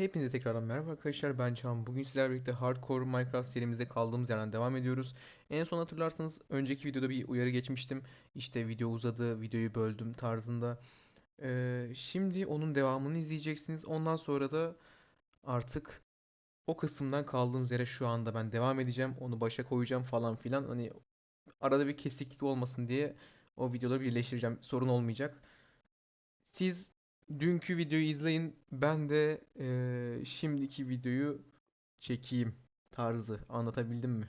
Hepinize tekrardan merhaba arkadaşlar ben Can. Bugün sizlerle birlikte Hardcore Minecraft serimizde kaldığımız yerden devam ediyoruz. En son hatırlarsanız önceki videoda bir uyarı geçmiştim. İşte video uzadı, videoyu böldüm tarzında. Ee, şimdi onun devamını izleyeceksiniz. Ondan sonra da artık o kısımdan kaldığımız yere şu anda ben devam edeceğim. Onu başa koyacağım falan filan. Hani arada bir kesiklik olmasın diye o videoları birleştireceğim. Sorun olmayacak. Siz dünkü videoyu izleyin. Ben de eee, şimdiki videoyu çekeyim tarzı. Anlatabildim mi?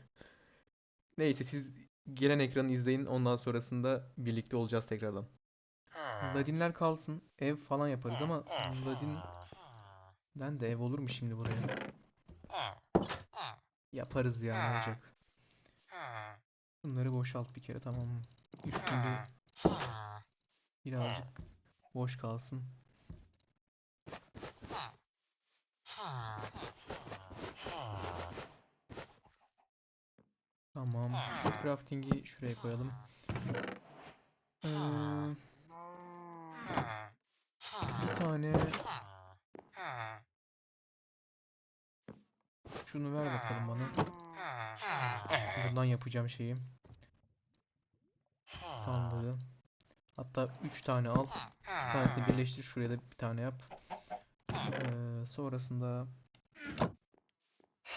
Neyse siz gelen ekranı izleyin. Ondan sonrasında birlikte olacağız tekrardan. Ladinler kalsın. Ev falan yaparız ama Ladin'den de ev olur mu şimdi buraya? Yaparız ya ne olacak? Bunları boşalt bir kere tamam mı? Üstünde birazcık boş kalsın. Tamam. Şu crafting'i şuraya koyalım. Ee, bir tane şunu ver bakalım bana. Bundan yapacağım şeyi. Sandığı. Hatta 3 tane al. Bir tanesini birleştir. Şuraya da bir tane yap. Ee, sonrasında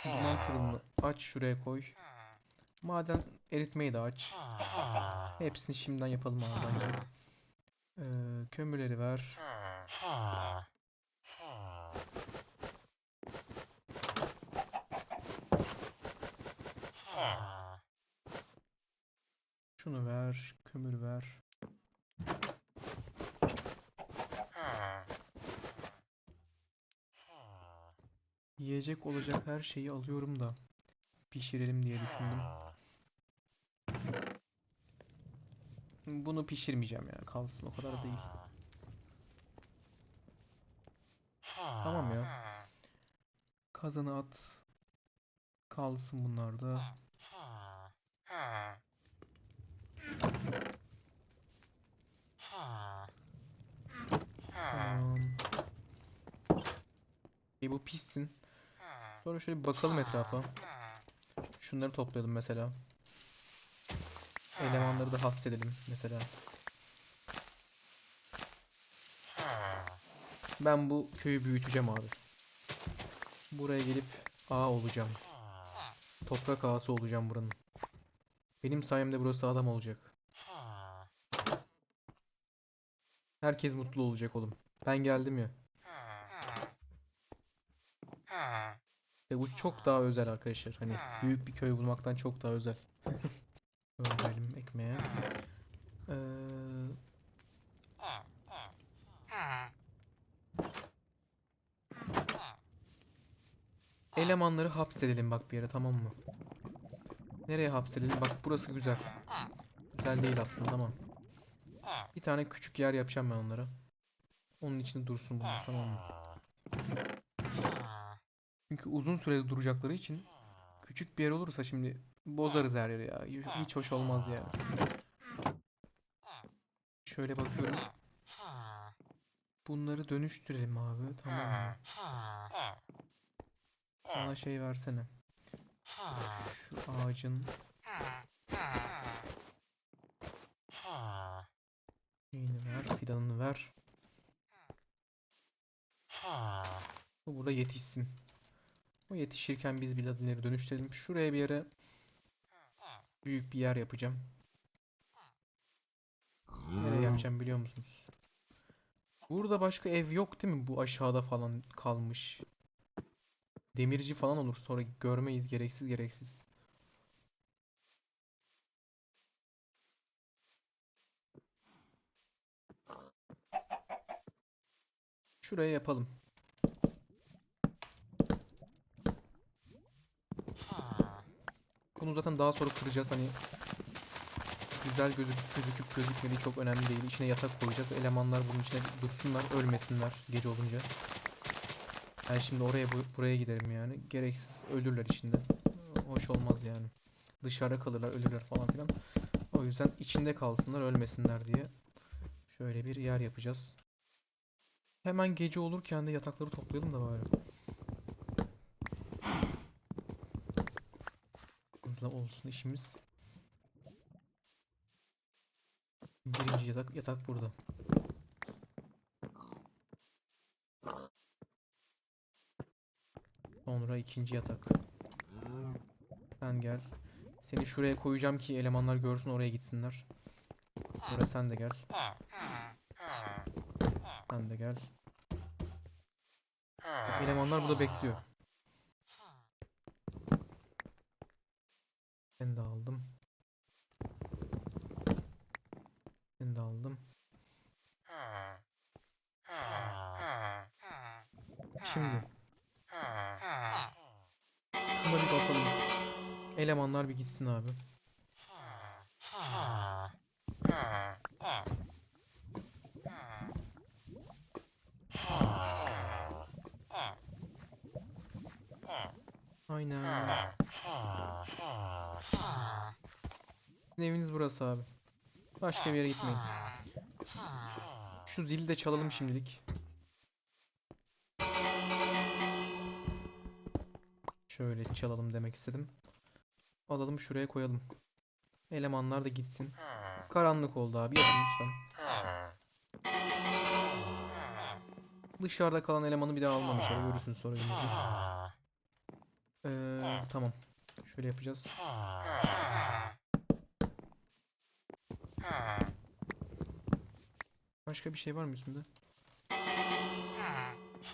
duman fırınını aç şuraya koy. Maden eritmeyi de aç. Hepsini şimdiden yapalım abi bence. Ee, kömürleri ver. Şunu ver. Kömür ver. Yiyecek olacak her şeyi alıyorum da pişirelim diye düşündüm. Bunu pişirmeyeceğim ya. Kalsın o kadar da değil. Tamam ya. Kazanı at. Kalsın bunlar da. Tamam. İyi bu pişsin. Sonra şöyle bir bakalım etrafa. Şunları toplayalım mesela. Elemanları da hapsedelim mesela. Ben bu köyü büyüteceğim abi. Buraya gelip ağa olacağım. Toprak ağası olacağım buranın. Benim sayemde burası adam olacak. Herkes mutlu olacak oğlum. Ben geldim ya. Ve bu çok daha özel arkadaşlar. Hani büyük bir köy bulmaktan çok daha özel. Öldürelim ekmeğe. Ee, elemanları hapsedelim bak bir yere tamam mı? Nereye hapsedelim? Bak burası güzel. Güzel değil aslında ama. Bir tane küçük yer yapacağım ben onlara. Onun içinde dursun bunlar tamam mı? Çünkü uzun sürede duracakları için küçük bir yer olursa şimdi bozarız her yeri ya. Hiç hoş olmaz ya. Şöyle bakıyorum. Bunları dönüştürelim abi. Tamam? Bana şey versene. Şu ağacın şeyini ver. Fidanını ver. Bu burada yetişsin. O yetişirken biz bir ladinleri dönüştürelim. Şuraya bir yere büyük bir yer yapacağım. Nereye yapacağım biliyor musunuz? Burada başka ev yok değil mi? Bu aşağıda falan kalmış. Demirci falan olur. Sonra görmeyiz gereksiz gereksiz. Şuraya yapalım. Bunu zaten daha sonra kıracağız. Hani güzel gözük gözüküp gözükmediği çok önemli değil. İçine yatak koyacağız. Elemanlar bunun içine dursunlar, ölmesinler gece olunca. Ben şimdi oraya bu- buraya giderim yani. Gereksiz ölürler içinde. Hoş olmaz yani. Dışarıda kalırlar, ölürler falan filan. O yüzden içinde kalsınlar, ölmesinler diye şöyle bir yer yapacağız. Hemen gece olurken de yatakları toplayalım da bari. Fazla olsun işimiz. Birinci yatak yatak burada. Sonra ikinci yatak. Sen gel. Seni şuraya koyacağım ki elemanlar görsün oraya gitsinler. Sonra sen de gel. Sen de gel. Elemanlar burada bekliyor. Gitsin abi. Aynen. Sizin eviniz burası abi. Başka bir yere gitmeyin. Şu zili de çalalım şimdilik. Şöyle çalalım demek istedim. Alalım şuraya koyalım. Elemanlar da gitsin. Karanlık oldu abi yatın lütfen. Dışarıda kalan elemanı bir daha almam içeri görürsün sonra. Ee, tamam. Şöyle yapacağız. Başka bir şey var mı üstünde?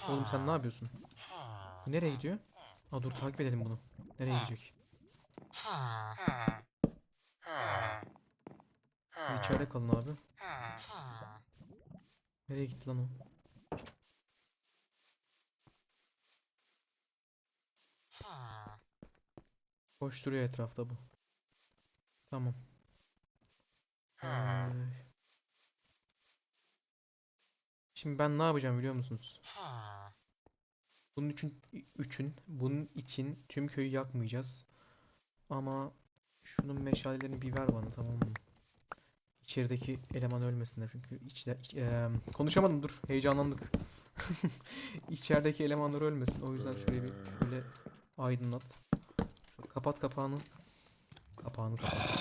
Oğlum sen ne yapıyorsun? Nereye gidiyor? Aa dur takip edelim bunu. Nereye gidecek? İçeride kalın abi. Nereye gitti lan o? Koşturuyor etrafta bu. Tamam. Ee, Şimdi ben ne yapacağım biliyor musunuz? Bunun için üçün bunun için tüm köyü yakmayacağız. Ama şunun meşalelerini bir ver bana tamam mı? İçerideki eleman ölmesinler çünkü içler iç- eee, konuşamadım dur heyecanlandık. İçerideki elemanlar ölmesin. O yüzden şöyle bir şöyle aydınlat. Şöyle kapat kapağını. Kapağını kapat.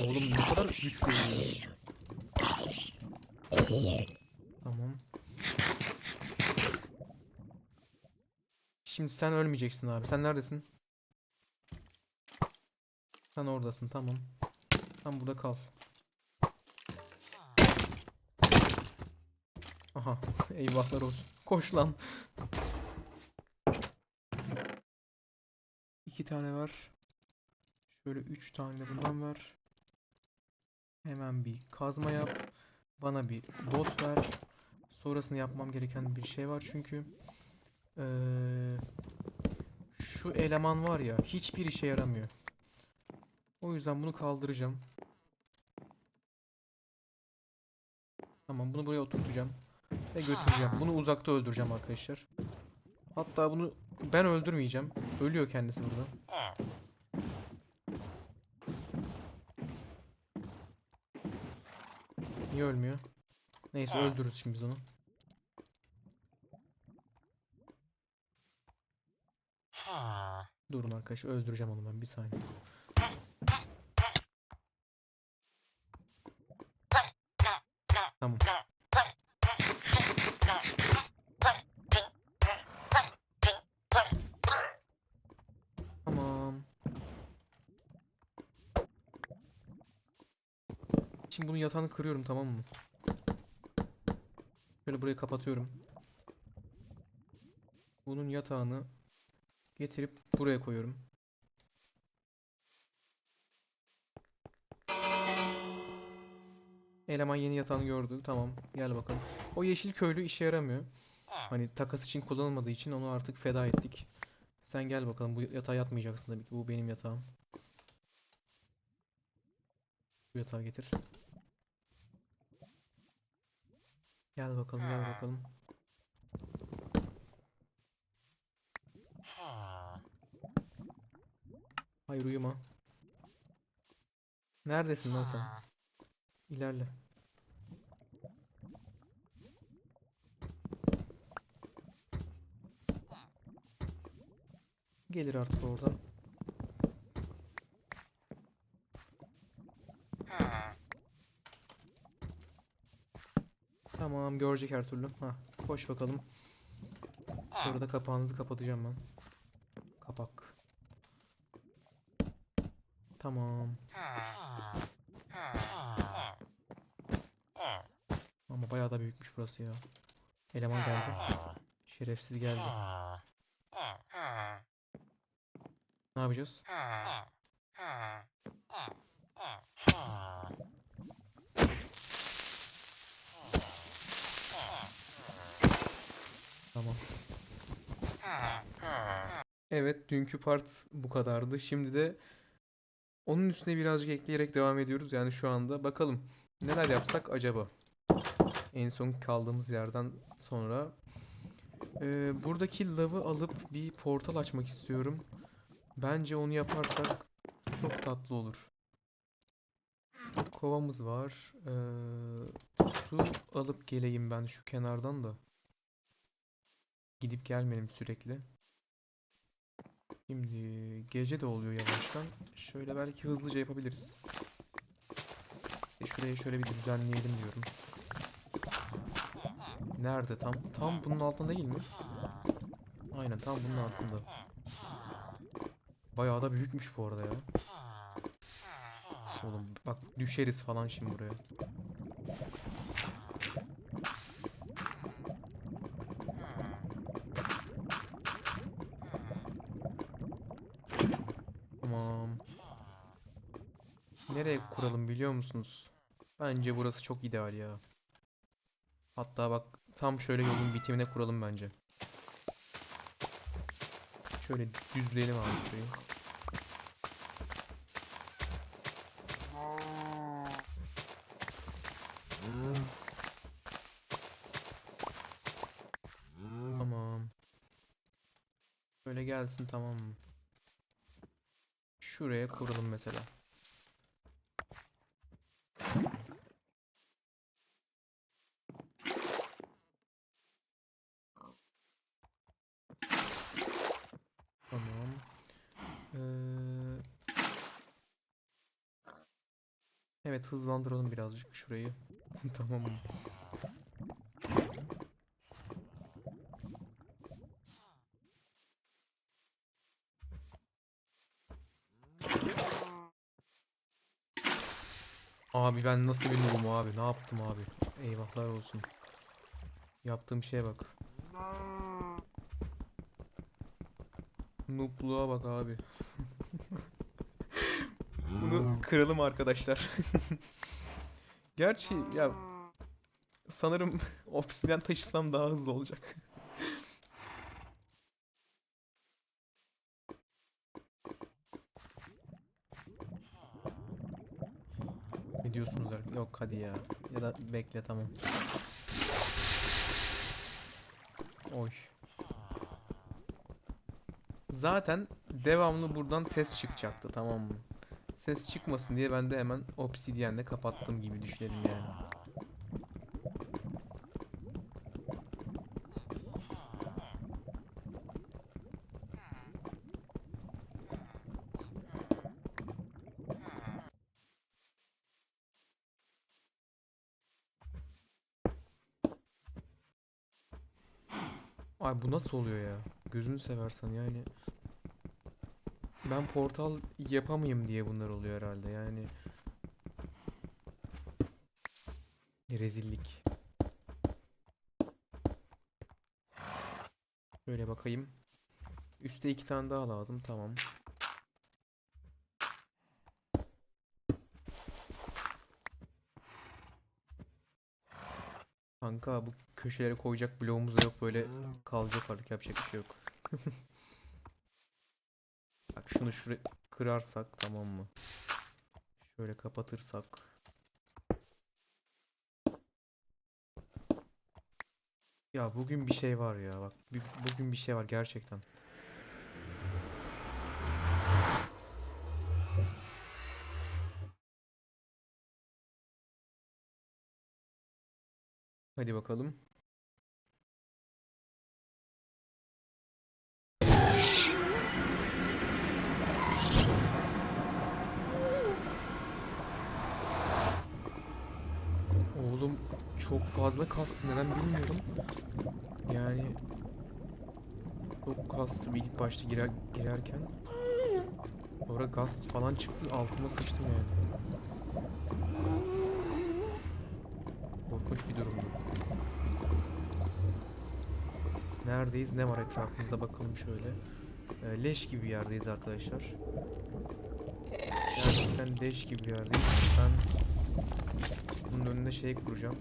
Oğlum ne kadar güçlü. Tamam. Şimdi sen ölmeyeceksin abi. Sen neredesin? Sen oradasın tamam. Sen burada kal. Aha eyvahlar olsun. Koş lan. İki tane var. Şöyle üç tane bundan ver. Hemen bir kazma yap. Bana bir dot ver. Sonrasında yapmam gereken bir şey var çünkü. Eee, şu eleman var ya hiçbir işe yaramıyor. O yüzden bunu kaldıracağım. Tamam bunu buraya oturtacağım. Ve götüreceğim. Bunu uzakta öldüreceğim arkadaşlar. Hatta bunu ben öldürmeyeceğim. Ölüyor kendisi burada. Niye ölmüyor? Neyse öldürürüz şimdi biz onu. Durun arkadaşlar öldüreceğim onu ben bir saniye. Tamam. Tamam. Şimdi bunun yatağını kırıyorum tamam mı? Şöyle burayı kapatıyorum. Bunun yatağını getirip buraya koyuyorum. Eleman yeni yatağını gördü. Tamam. Gel bakalım. O yeşil köylü işe yaramıyor. Hani takas için kullanılmadığı için onu artık feda ettik. Sen gel bakalım. Bu yatağa yatmayacaksın tabii ki. Bu benim yatağım. Bu yatağı getir. Gel bakalım, gel bakalım. Hayır uyuma. Neredesin lan sen? İlerle. Gelir artık oradan. Tamam görecek her türlü. Ha, koş bakalım. Sonra da kapağınızı kapatacağım ben. Tamam. Ama bayağı da büyükmüş burası ya. Eleman geldi. Şerefsiz geldi. Ne yapacağız? Tamam. Evet, dünkü part bu kadardı. Şimdi de onun üstüne birazcık ekleyerek devam ediyoruz. Yani şu anda bakalım neler yapsak acaba? En son kaldığımız yerden sonra. Ee, buradaki lavı alıp bir portal açmak istiyorum. Bence onu yaparsak çok tatlı olur. Kovamız var. Ee, su alıp geleyim ben şu kenardan da. Gidip gelmeyelim sürekli. Şimdi gece de oluyor yavaştan. Şöyle belki hızlıca yapabiliriz. E şurayı şöyle bir düzenleyelim diyorum. Nerede tam? Tam bunun altında değil mi? Aynen tam bunun altında. Bayağı da büyükmüş bu arada ya. Oğlum bak düşeriz falan şimdi buraya. Tamam. Nereye kuralım biliyor musunuz? Bence burası çok ideal ya. Hatta bak tam şöyle yolun bitimine kuralım bence. Şöyle düzleyelim abi şurayı. Tamam. Böyle gelsin tamam mı? Şuraya kuralım mesela. Tamam. Ee, Evet hızlandıralım birazcık şurayı. Tamam. Abi ben nasıl bir noob'um abi? Ne yaptım abi? Eyvahlar olsun. Yaptığım şeye bak. Noob'luğa bak abi. Bunu kıralım arkadaşlar. Gerçi ya sanırım obsidian taşısam daha hızlı olacak. Ne diyorsunuz? ar- Yok hadi ya. Ya da bekle tamam. Oy. Zaten devamlı buradan ses çıkacaktı tamam mı? Ses çıkmasın diye ben de hemen obsidyenle kapattım gibi düşünelim yani. Ay bu nasıl oluyor ya? Gözünü seversen yani. Ben portal yapamayayım diye bunlar oluyor herhalde yani. Rezillik. Şöyle bakayım. Üste iki tane daha lazım. Tamam. Kanka bu köşelere koyacak bloğumuz da yok. Böyle kalacak artık. Yapacak bir şey yok. Bak şunu şuraya kırarsak tamam mı? Şöyle kapatırsak. Ya bugün bir şey var ya bak. Bugün bir şey var gerçekten. Hadi bakalım. Oğlum çok fazla kastı neden bilmiyorum. Yani çok kastı bir ilk başta girer, girerken. Sonra gaz falan çıktı altıma sıçtım yani. Korkunç bir durumdu. Neredeyiz? Ne var etrafımızda bakalım şöyle. Ee, leş gibi bir yerdeyiz arkadaşlar. Gerçekten leş gibi bir yerdeyiz. Ben bunun önüne şey kuracağım.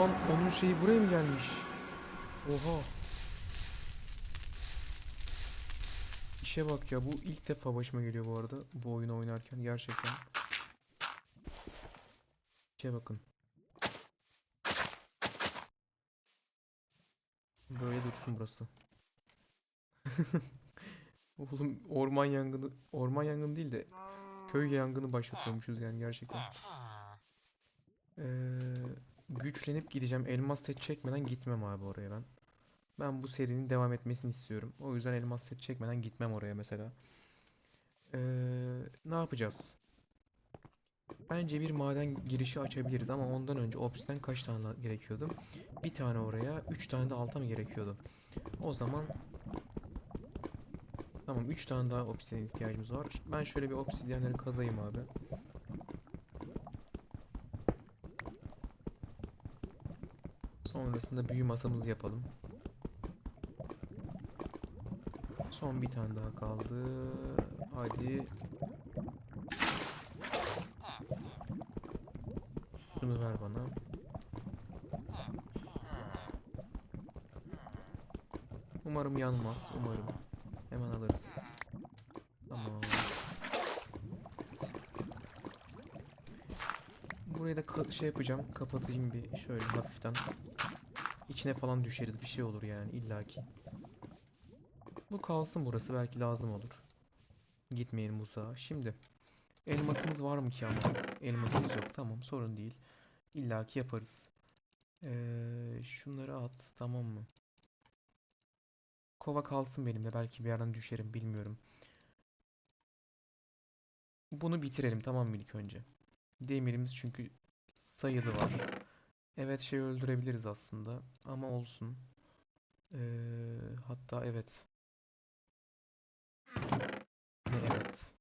Lan onun şeyi buraya mı gelmiş? Oha. İşe bak ya bu ilk defa başıma geliyor bu arada bu oyunu oynarken gerçekten. İşe bakın. Böyle dursun burası. Oğlum orman yangını, orman yangını değil de köy yangını başlatıyormuşuz yani gerçekten. Ee, güçlenip gideceğim. Elmas set çekmeden gitmem abi oraya ben. Ben bu serinin devam etmesini istiyorum. O yüzden elmas set çekmeden gitmem oraya mesela. Ee, ne yapacağız? Bence bir maden girişi açabiliriz ama ondan önce obsidian kaç tane gerekiyordu? Bir tane oraya, üç tane de alta mı gerekiyordu? O zaman Tamam, üç tane daha obsidian ihtiyacımız var. Ben şöyle bir obsidianleri kazayım abi. Sonrasında büyü masamızı yapalım. Son bir tane daha kaldı. Hadi. Şunu ver bana. Umarım yanmaz. Umarım. Hemen alırız. Tamam. Burayı da şey yapacağım. Kapatayım bir şöyle hafiften. İçine falan düşeriz. Bir şey olur yani illaki. Bu kalsın burası. Belki lazım olur. Gitmeyelim uzağa. Şimdi. Elmasımız var mı ki ama? Elmasımız yok. Tamam sorun değil. İllaki yaparız. Ee, şunları at. Tamam mı? Kova kalsın benimle. Belki bir yerden düşerim. Bilmiyorum. Bunu bitirelim tamam mı ilk önce? Demirimiz çünkü sayılı var. Evet şey öldürebiliriz aslında. Ama olsun. Ee, hatta evet. Evet.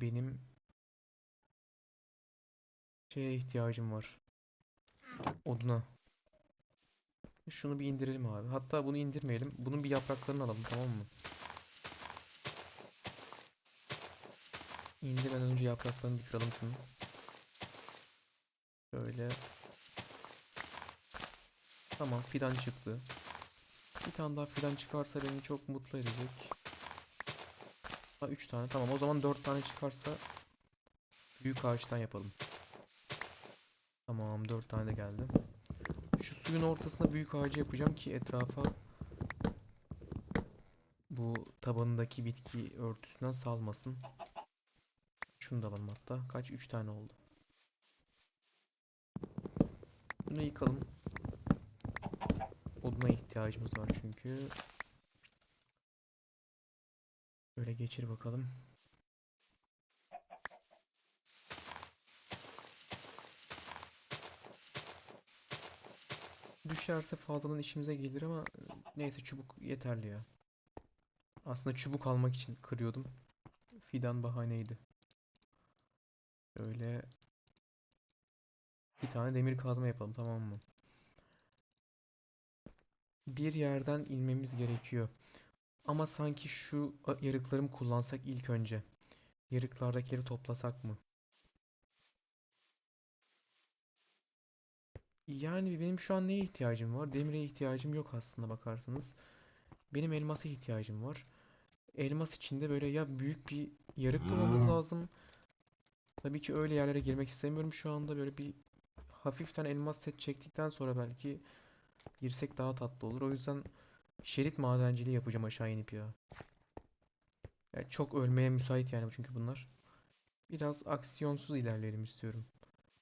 Benim şeye ihtiyacım var. Oduna. Şunu bir indirelim abi. Hatta bunu indirmeyelim. Bunun bir yapraklarını alalım tamam mı? İndirmeden önce yapraklarını bir kıralım şunu. Şöyle. Tamam fidan çıktı. Bir tane daha fidan çıkarsa beni çok mutlu edecek. Ha 3 tane tamam o zaman 4 tane çıkarsa büyük ağaçtan yapalım. Tamam 4 tane de geldi. Şu suyun ortasına büyük ağacı yapacağım ki etrafa bu tabanındaki bitki örtüsünden salmasın. Şunu da alalım hatta. Kaç? 3 tane oldu. Bunu yıkalım. Oduna ihtiyacımız var çünkü. Böyle geçir bakalım. Düşerse fazladan işimize gelir ama e, neyse çubuk yeterli ya. Aslında çubuk almak için kırıyordum. Fidan bahaneydi. Şöyle bir tane demir kazma yapalım tamam mı? Bir yerden inmemiz gerekiyor. Ama sanki şu yarıklarımı kullansak ilk önce. Yarıklardakileri toplasak mı? Yani benim şu an neye ihtiyacım var? Demire ihtiyacım yok aslında bakarsanız. Benim elmasa ihtiyacım var. Elmas içinde böyle ya büyük bir yarık bulmamız lazım. Tabii ki öyle yerlere girmek istemiyorum şu anda. Böyle bir hafiften elmas set çektikten sonra belki girsek daha tatlı olur. O yüzden şerit madenciliği yapacağım aşağı inip ya. Ya çok ölmeye müsait yani çünkü bunlar. Biraz aksiyonsuz ilerleyelim istiyorum.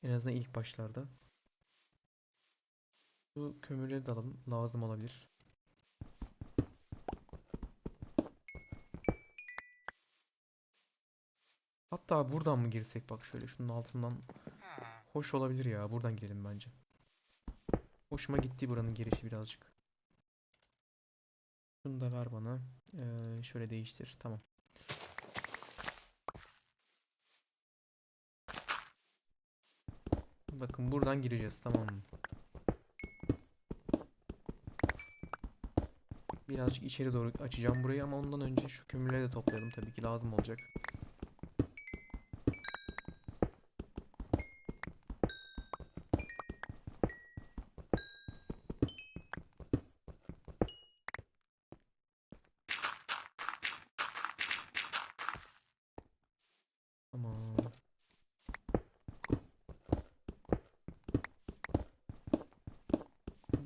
En azından ilk başlarda. Bu kömürleri de alalım. Lazım olabilir. Hatta buradan mı girsek bak şöyle şunun altından. Hoş olabilir ya. Buradan girelim bence. Hoşuma gitti buranın girişi birazcık. Şunu da ver bana. Ee, şöyle değiştir. Tamam. Bakın buradan gireceğiz. Tamam? Birazcık içeri doğru açacağım burayı ama ondan önce şu kömürleri de toplayalım. Tabii ki lazım olacak.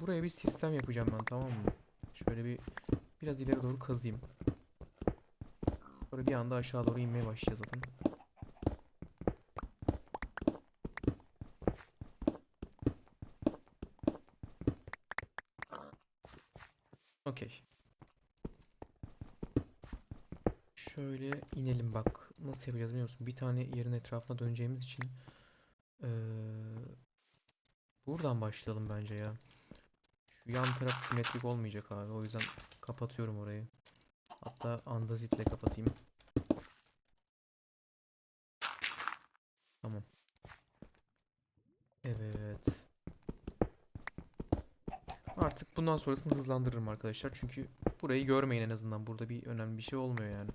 Buraya bir sistem yapacağım ben tamam mı? Şöyle bir biraz ileri doğru kazıyım. Sonra bir anda aşağı doğru inmeye başlayacağız zaten. Okey. Şöyle inelim bak. Nasıl yapacağız biliyor musun? Bir tane yerin etrafına döneceğimiz için eee, buradan başlayalım bence ya. Şu yan taraf simetrik olmayacak abi. O yüzden kapatıyorum orayı. Hatta andazitle kapatayım. Tamam. Evet. Artık bundan sonrasını hızlandırırım arkadaşlar. Çünkü burayı görmeyin en azından. Burada bir önemli bir şey olmuyor yani.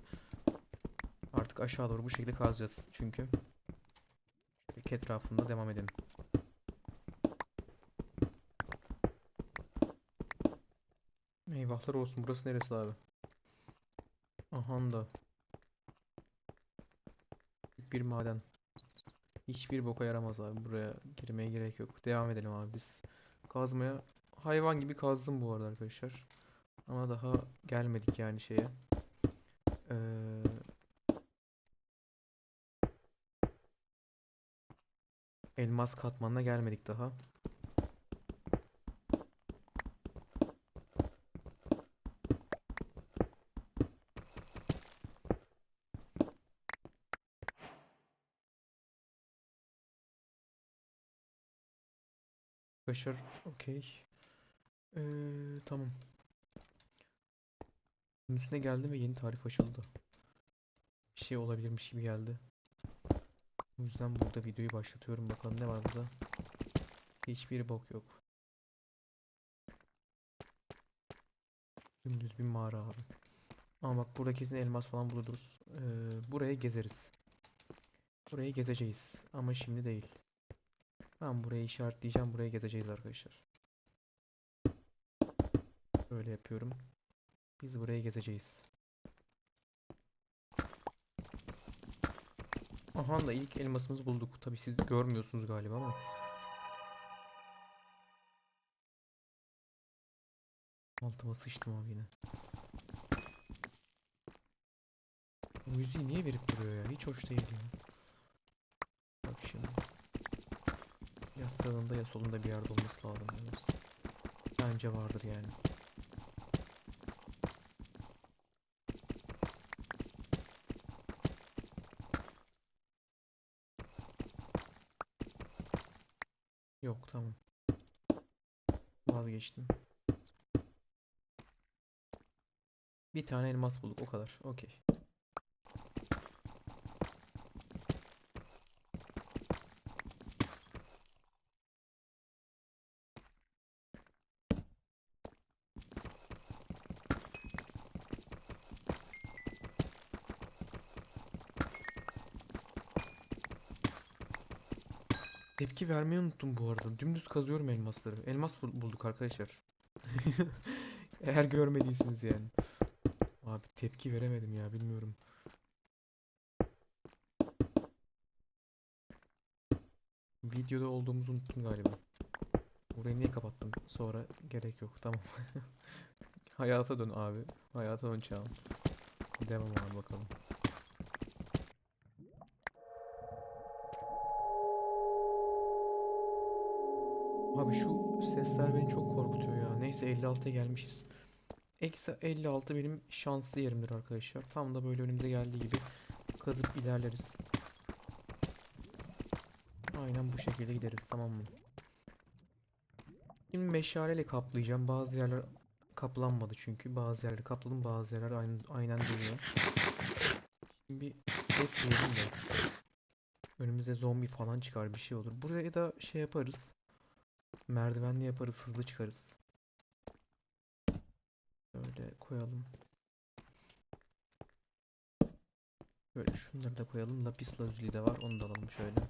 Artık aşağı doğru bu şekilde kazacağız çünkü. Etrafında devam edelim. Eyvahlar olsun. Burası neresi abi? Ahan da. Büyük Bir maden. Hiçbir boka yaramaz abi. Buraya girmeye gerek yok. Devam edelim abi biz. Kazmaya hayvan gibi kazdım bu arada arkadaşlar. Ama daha gelmedik yani şeye. Ee, elmas katmanına gelmedik daha. Arkadaşlar okey. Ee, tamam. Bunun üstüne geldi ve yeni tarif açıldı. Bir şey olabilirmiş gibi geldi. O yüzden burada videoyu başlatıyorum. Bakalım ne var burada. Hiçbir bok yok. Dümdüz bir mağara abi. Ama bak burada kesin elmas falan buluruz. Ee, buraya gezeriz. Burayı gezeceğiz. Ama şimdi değil. Ben burayı işaretleyeceğim. Buraya gezeceğiz arkadaşlar. Böyle yapıyorum. Biz buraya gezeceğiz. Aha da ilk elmasımızı bulduk. Tabii siz görmüyorsunuz galiba ama. Altıma sıçtım abi yine. Bu müziği niye verip duruyor ya? Hiç hoş değil ya. Bak şimdi. Ya sağında ya solunda bir yerde olması lazım. Bence vardır yani. Yok tamam. Vazgeçtim. Bir tane elmas bulduk o kadar. Okey. Tepki vermeyi unuttum bu arada. Dümdüz kazıyorum elmasları. Elmas bul- bulduk arkadaşlar. Eğer görmediyseniz yani. Abi tepki veremedim ya bilmiyorum. Videoda olduğumuzu unuttum galiba. Burayı niye kapattım? Sonra gerek yok. Tamam. Hayata dön abi. Hayata dön Çağan. Devam abi bakalım. Abi şu sesler beni çok korkutuyor ya. Neyse 56'ya gelmişiz. Eksi 56 benim şanslı yerimdir arkadaşlar. Tam da böyle önümüze geldiği gibi kazıp ilerleriz. Aynen bu şekilde gideriz tamam mı? Şimdi meşaleyle kaplayacağım. Bazı yerler kaplanmadı çünkü. Bazı yerler kapladım bazı yerler aynen, aynen duruyor. Şimdi bir bekleyelim de. Önümüze zombi falan çıkar bir şey olur. Buraya da şey yaparız. Merdivenli yaparız hızlı çıkarız. Böyle koyalım. Böyle şunları da koyalım. Lapis lazuli de var. Onu da alalım şöyle.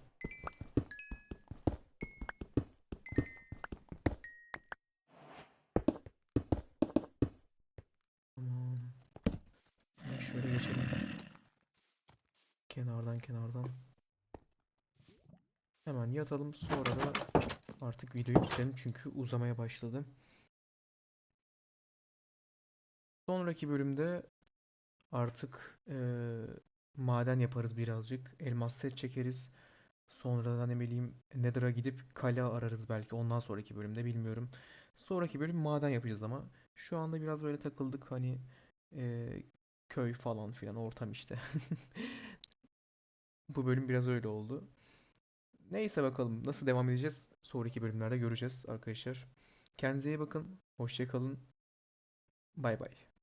Kenardan kenardan. Hemen yatalım. Sonra da artık videoyu bitirelim çünkü uzamaya başladı. Sonraki bölümde artık eee, maden yaparız birazcık. Elmas set çekeriz. Sonra ne bileyim Nether'a gidip kale ararız belki ondan sonraki bölümde bilmiyorum. Sonraki bölüm maden yapacağız ama şu anda biraz böyle takıldık hani eee, köy falan filan ortam işte. Bu bölüm biraz öyle oldu. Neyse bakalım nasıl devam edeceğiz sonraki bölümlerde göreceğiz arkadaşlar. Kendinize iyi bakın. Hoşça kalın. Bay bay.